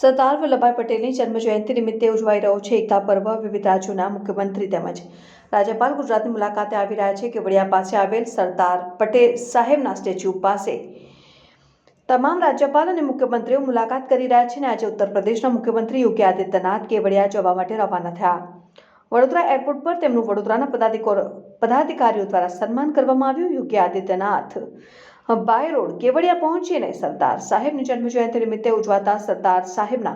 સરદાર વલ્લભભાઈ પટેલની જન્મજયંતિ નિમિત્તે ઉજવાઈ રહ્યો છે એકતા પર્વ. વિવિધ રાજ્યોના મુખ્યમંત્રી તેમજ રાજ્યપાલ ગુજરાતની મુલાકાતે આવી રહ્યા છે. કેવડિયા પાસે આવેલ સરદાર પટેલ સાહેબના સ્ટેચ્યુ પાસે તમામ રાજ્યપાલ અને મુખ્યમંત્રીઓ મુલાકાત કરી રહ્યા છે અને આજે ઉત્તર પ્રદેશના મુખ્યમંત્રી યોગી આદિત્યનાથ કેવડિયા જવા માટે રવાના થયા. વડોદરા એરપોર્ટ પર તેમનું વડોદરાના પદાધિકો- પદાધિકારીઓ દ્વારા સન્માન કરવામાં આવ્યું. યોગી આદિત્યનાથ બાય રોડ કેવડિયા પહોંચીને સરદાર સાહેબની જન્મજયંતિ નિમિત્તે ઉજવાતા સરદાર સાહેબના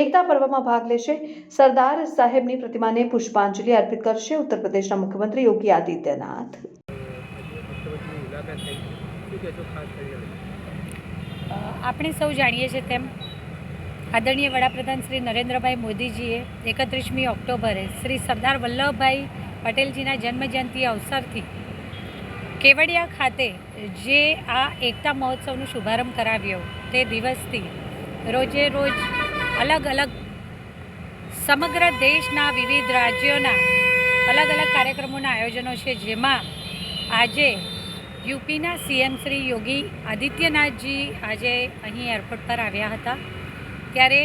એકતા પર્વમાં ભાગ લેશે. સરદાર સાહેબની પ્રતિમાને પુષ્પાંજલિ અર્પિત કરશે ઉત્તર પ્રદેશના મુખ્યમંત્રી યોગી આદિત્યનાથ. આપણે સૌ જાણીએ છીએ તેમ આદરણીય વડાપ્રધાન શ્રી નરેન્દ્રભાઈ મોદીજીએ એકત્રીસમી ઓક્ટોબરે શ્રી સરદાર વલ્લભભાઈ પટેલજીના જન્મજયંતિ અવસરથી કેવડિયા ખાતે જે આ એકતા મહોત્સવનો શુભારંભ કરાવ્યો, તે દિવસથી રોજે રોજ અલગ અલગ સમગ્ર દેશના વિવિધ રાજ્યોના અલગ અલગ કાર્યક્રમોના આયોજનો છે. જેમાં આજે યુપીના સીએમ શ્રી યોગી આદિત્યનાથજી આજે અહીં એરપોર્ટ પર આવ્યા હતા. ત્યારે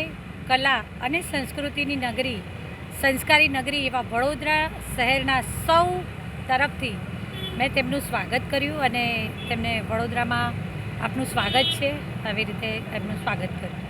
કલા અને સંસ્કૃતિની નગરી, સંસ્કારી નગરી એવા વડોદરા શહેરના સૌ તરફથી મેં તેમનું સ્વાગત કર્યું અને તેમને વડોદરામાં આપનું સ્વાગત છે. આવી રીતે એમનું સ્વાગત કર્યું.